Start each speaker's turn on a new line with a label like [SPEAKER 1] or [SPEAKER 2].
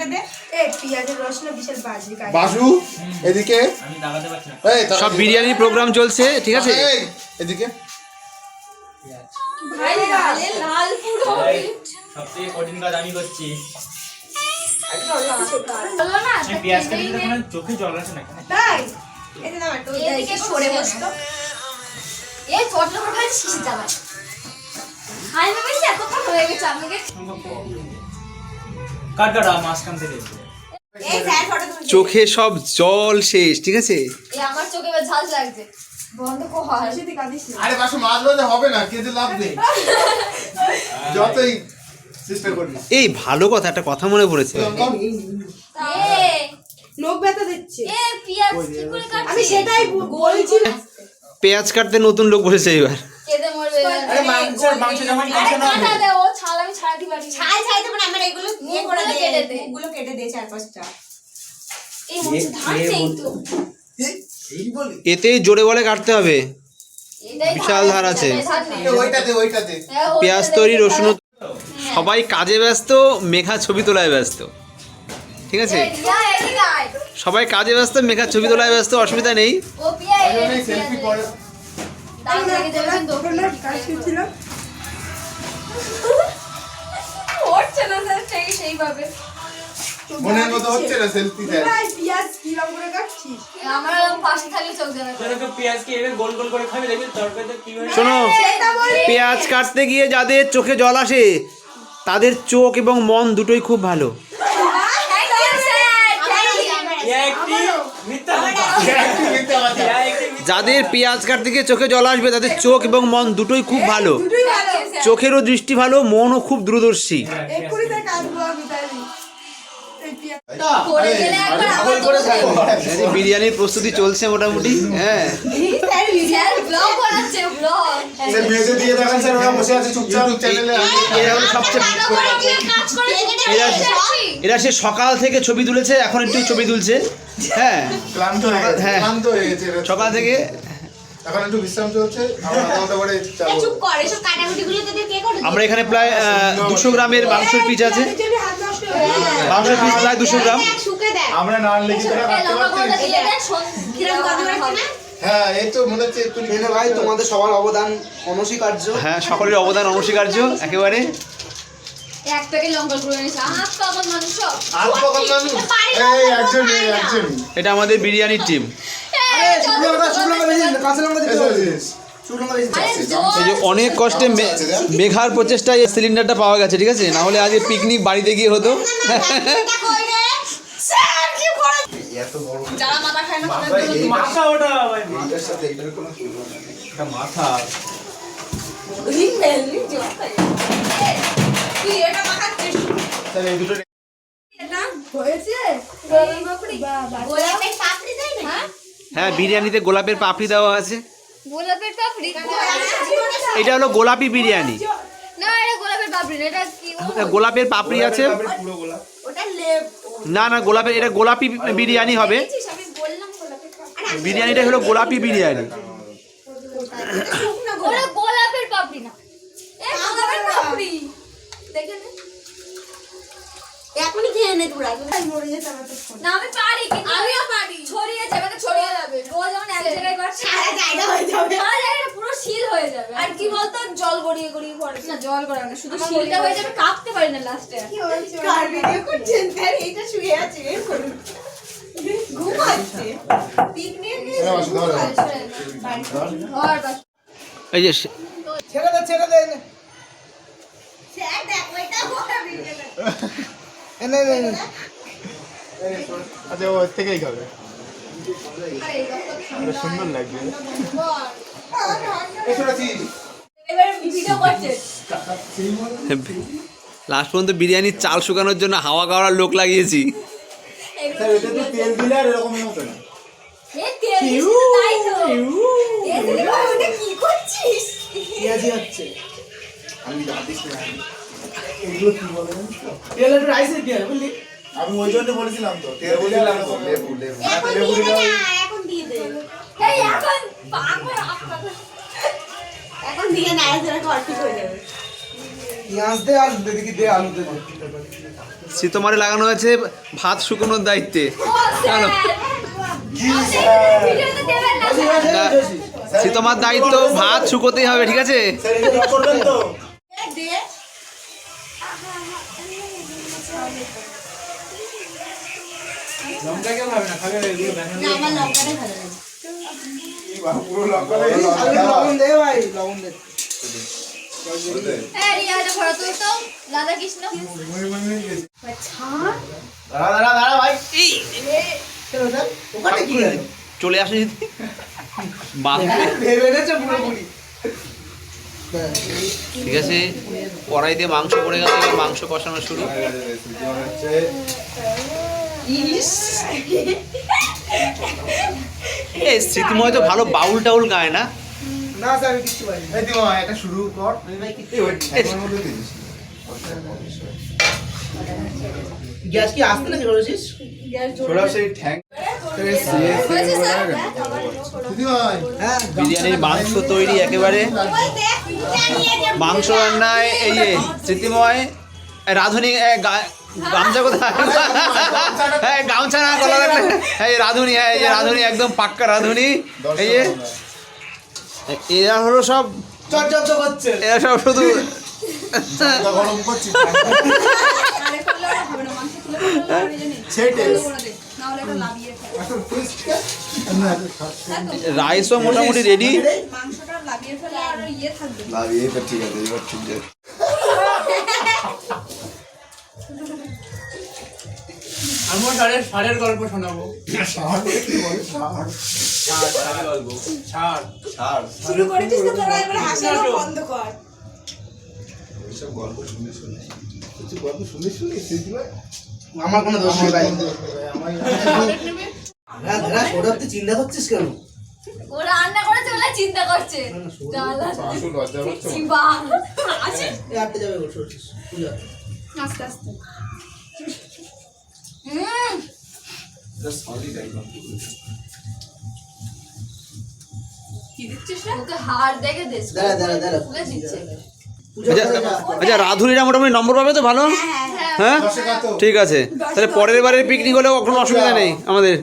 [SPEAKER 1] কেটে দে।
[SPEAKER 2] এই পেঁয়াজের রস না বিশাল বাজে কাজ।
[SPEAKER 3] বাসু এদিকে।
[SPEAKER 4] আমি দাগাতে পারছি না।
[SPEAKER 3] এই
[SPEAKER 5] সব বিরিয়ানির প্রোগ্রাম চলছে ঠিক আছে?
[SPEAKER 3] এই, এদিকে।
[SPEAKER 2] ভাই লালে। লাল পুরো।
[SPEAKER 4] সব কঠিন কাজ আমি করছি।
[SPEAKER 1] বলল না
[SPEAKER 4] আমি পেঁয়াজ কেটে দিতে তখন চোখে জল আসে না।
[SPEAKER 2] তাই? এটা না একটু
[SPEAKER 1] এদিকে সরে বসতো। এই চটলা করে ভাই শিশি যাবে হাই ভেবেছি এতক্ষণ হয়ে গেছে আপনাকে।
[SPEAKER 4] মাঝখান থেকে
[SPEAKER 5] চোখে সব জল শেষ ঠিক আছে?
[SPEAKER 1] এই আমার চোখে ঝাঁজ লাগছে। বন্ধ কো হয়
[SPEAKER 2] হাসিতে কাঁদিস না
[SPEAKER 3] আরে বাসু মারলো হবে না কেঁদে লাভ নেই। যতই চেষ্টা করি।
[SPEAKER 5] এই ভালো কথা একটা কথা মনে পড়েছে।
[SPEAKER 1] এ
[SPEAKER 2] ব্যথা দিচ্ছে।
[SPEAKER 1] এ পিয়াজ কি করে কাটছিস?
[SPEAKER 2] আমি সেটাই বলছি।
[SPEAKER 5] পেঁয়াজ কাটতে নতুন লোক বসেছে এবার
[SPEAKER 4] আরে মাংস মাংস যখন কষানো হবে
[SPEAKER 1] কাটা দে ছাল আমি ছাড়াতে পারি না।
[SPEAKER 2] ছাই ছাই আমার এগুলো ইয়ে করে দে।
[SPEAKER 1] কেটে
[SPEAKER 2] কেটে দে চার পাঁচটা।
[SPEAKER 1] এই মনে ধান নেই তো।
[SPEAKER 3] এই
[SPEAKER 5] এতে জোরে বলে কাটতে হবে। বিশাল ধার আছে।
[SPEAKER 1] হ্যাঁ,
[SPEAKER 5] পেঁয়াজ তৈরি রসুন সবাই কাজে ব্যস্ত মেঘা ছবি তোলায় ব্যস্ত। ঠিক আছে। সবাই কাজে ব্যস্ত মেঘা ছবি তোলায় ব্যস্ত অসুবিধা নেই।
[SPEAKER 1] সেইভাবে।
[SPEAKER 3] মনের মতো হচ্ছে না সেলফি দেয়
[SPEAKER 2] ভাই পেঁয়াজ কিরম করে কাটছিস?
[SPEAKER 1] আমার পাশে থাকলে চোখ দেবে
[SPEAKER 4] তোরা তো পেঁয়াজকে এভাবে গোল গোল করে খাবি দেখবি তরকারিতে কি হয়
[SPEAKER 5] শোনো পেঁয়াজ কাটতে গিয়ে যাদের চোখে জল আসে তাদের চোখ এবং মন দুটোই খুব ভালো।
[SPEAKER 4] একটি মিথ্যা
[SPEAKER 5] যাদের পেঁয়াজ কাট থেকে চোখে জল আসবে তাদের চোখ এবং মন দুটোই খুব ভালো। চোখেরও দৃষ্টি ভালো মনও খুব দূরদর্শী। বিরিয়ানির প্রস্তুতি চলছে মোটামুটি হ্যাঁ।
[SPEAKER 1] স্যার
[SPEAKER 3] মেজে দিয়ে দেখেন স্যার ওরা বসে আছে চুপচাপ চ্যানেলে
[SPEAKER 5] এরা হলো সবচেয়ে এরা এরা সে সকাল থেকে ছবি তুলেছে এখন একটু ছবি তুলছে। হ্যাঁ।
[SPEAKER 3] ক্লান্ত হয়ে গেছে
[SPEAKER 5] হ্যাঁ।
[SPEAKER 3] ক্লান্ত হয়ে গেছে
[SPEAKER 5] সকাল থেকে
[SPEAKER 3] এখন একটু বিশ্রাম চলছে আমরা
[SPEAKER 5] এখানে প্রায় দুশো গ্রামের মাংসের পিস আছে।
[SPEAKER 2] হয়ে।
[SPEAKER 5] মাংসের পিস প্রায় দুশো গ্রাম।
[SPEAKER 3] আমরা না আনলে হ্যাঁ এই তো মনে হচ্ছে
[SPEAKER 6] ভাই তোমাদের সবার অবদান অনস্বীকার্য
[SPEAKER 5] হ্যাঁ সকলের অবদান অনস্বীকার্য একেবারে
[SPEAKER 1] এক প্যাকেট লঙ্কা করে এনেছে হাত পাগল মানুষ সব।
[SPEAKER 3] আজ মানুষ এই একজন একজন
[SPEAKER 5] এটা আমাদের বিরিয়ানির টিম
[SPEAKER 1] এই,
[SPEAKER 5] যে অনেক কষ্টে মেঘার প্রচেষ্টায় সিলিন্ডারটা পাওয়া গেছে ঠিক আছে না হলে আজ পিকনিক বাড়িতে গিয়ে হতো
[SPEAKER 3] এত বড়
[SPEAKER 2] যারা মাথা খায় না
[SPEAKER 4] মাথা ওটা ভাই।
[SPEAKER 3] মাছের সাথে এটার কোনো তুলনা নেই।
[SPEAKER 4] এটা মাথা।
[SPEAKER 2] তুই এটা মাখাচ্ছিস
[SPEAKER 3] স্যার এই দুটো
[SPEAKER 2] হয়েছে?
[SPEAKER 1] গোলাপের পাপড়ি দেয় না হ্যাঁ?
[SPEAKER 5] হ্যাঁ বিরিয়ানিতে গোলাপের পাপড়ি দেওয়া আছে।
[SPEAKER 1] গোলাপের পাপড়ি?
[SPEAKER 5] এটা হলো গোলাপি বিরিয়ানি।
[SPEAKER 1] না এটা গোলাপের পাপড়ি না এটা কি
[SPEAKER 5] গোলাপের পাপড়ি আছে?
[SPEAKER 3] পুরো গোলাপ।
[SPEAKER 2] ওটা লেপ।
[SPEAKER 5] না না গোলাপের এটা গোলাপি বিরিয়ানি হবে।
[SPEAKER 1] আমি বললাম গোলাপের পাপড়ি।
[SPEAKER 5] বিরিয়ানিটা হলো গোলাপি বিরিয়ানি।
[SPEAKER 1] গোলাপের পাপড়ি না। গোলাপের পাপড়ি। দেখে
[SPEAKER 2] এখনই খেয়ে নে তোরা। মরে যেতে আমার তো ফোন
[SPEAKER 1] না আমি পারি কিন্তু আমিও পারি। ছড়িয়ে যাবে ছড়িয়ে যাবে। রোজ এক জায়গায় করছে
[SPEAKER 2] সারা জায়গা হয়ে যাবে
[SPEAKER 1] সারা জায়গাটা পুরো শিল হয়ে যাবে
[SPEAKER 2] আর কি বলতো? জল গড়িয়ে গড়িয়ে পড়ে।
[SPEAKER 1] না জল করে না শুধু শিলটা হয়ে যাবে কাঁপতে পারি না লাস্টে
[SPEAKER 2] কি হয়েছে কার ভিডিও করছেন? স্যার এইটা শুয়ে আছে বের করুন। ঘুমাচ্ছে। পিকনিক
[SPEAKER 5] এই যে
[SPEAKER 6] ছেড়ে দে ছেড়ে দে
[SPEAKER 3] আচ্ছা ও থেকেই খাবে। সুন্দর লাগবে
[SPEAKER 5] লাস্ট পর্যন্ত বিরিয়ানির চাল শুকানোর জন্য হাওয়া গাওয়ার লোক লাগিয়েছি।
[SPEAKER 3] আমি ওই জন্য বলেছিলাম তো তেল বলেছিলাম তো লেবু লেবু লেবু
[SPEAKER 2] এখন দিয়ে ঠিক হয়ে যাবে
[SPEAKER 6] দে
[SPEAKER 5] শীতমারে লাগানো হয়েছে ভাত শুকোনোর দায়িত্বে। কেন? শীতমার দায়িত্ব ভাত শুকোতেই হবে ঠিক আছে?
[SPEAKER 3] করবেন তো।
[SPEAKER 2] দে।
[SPEAKER 4] লঙ্কা কেউ খাবে না? খাবে
[SPEAKER 1] না আমার লঙ্কাটাই ভালো লাগে।
[SPEAKER 5] চলে আসে যদি ঠিক আছে কড়াইতে মাংস পড়ে গেছে মাংস কষানো শুরু।
[SPEAKER 2] ইস
[SPEAKER 5] এই স্মৃতিময় তো ভালো বাউল টাউল গায় না
[SPEAKER 6] না স্যার আমি কিচ্ছু পাইনি
[SPEAKER 3] এই দিমা এটা শুরু কর
[SPEAKER 6] গ্যাস কি আসতে নাকি বলেছিস
[SPEAKER 3] ছোড়া সেই ঠ্যাং
[SPEAKER 1] হয়েছে স্যার
[SPEAKER 3] দিদিমা
[SPEAKER 6] হ্যাঁ
[SPEAKER 5] বিরিয়ানির মাংস তৈরি একেবারে মাংস রান্নায় এই যে স্মৃতিময় এ, রাধুনি গামছা কোথায়? হ্যাঁ গামছা না রাখলে হ্যাঁ এই রাধুনি হ্যাঁ এই যে রাধুনি একদম পাক্কা রাধুনি। এই যে এরা হলো সব এরা সব শুধু রাইসও মোটামুটি রেডি
[SPEAKER 1] মাংসটা লাভিয়ে ফেলে আর ইয়ে থাকবে।
[SPEAKER 3] ঠিক আছে এবার ঠিক আছে।
[SPEAKER 4] আমার ষাঁড়ের গল্প শোনাবো।
[SPEAKER 3] ছাড় ছাড়
[SPEAKER 4] ষাঁড় ষাঁড়ের গল্প ষাঁড়
[SPEAKER 3] ছাড়
[SPEAKER 2] শুরু করেছিস তো তোরা এবার হাসানো বন্ধ কর।
[SPEAKER 3] এইসব গল্প শুনে শুনে? কিছু গল্প শুনে শুনে?
[SPEAKER 6] আমার কোনো দোষ নেই ভাই।
[SPEAKER 3] আমার
[SPEAKER 6] হ্যাঁ দাদা চিন্তা করছিস কেন?
[SPEAKER 1] রান্না করেছে। বলে চিন্তা করছে জ্বালা
[SPEAKER 3] আসল লজ্জা হচ্ছে
[SPEAKER 1] শিবা আছে
[SPEAKER 6] এই আটতে যাবে ওর সৌরভ বুঝা
[SPEAKER 1] আস্তে আস্তে। হুম।
[SPEAKER 3] জাস্ট সলিড একদম
[SPEAKER 1] কি দিচ্ছিস রে? ওকে হাড় দেখে দিস
[SPEAKER 6] দাঁড়া দাঁড়া দাঁড়া।
[SPEAKER 1] তুলে দিচ্ছে।
[SPEAKER 6] পুজো
[SPEAKER 5] আচ্ছা। আচ্ছা রাধুনিরা মোটামুটি নম্বর পাবে তো ভালো?
[SPEAKER 1] হ্যাঁ
[SPEAKER 5] হ্যাঁ।
[SPEAKER 3] দশে কত?
[SPEAKER 5] ঠিক আছে। তাহলে পরের বারের পিকনিক হলেও কোনো অসুবিধা নেই আমাদের।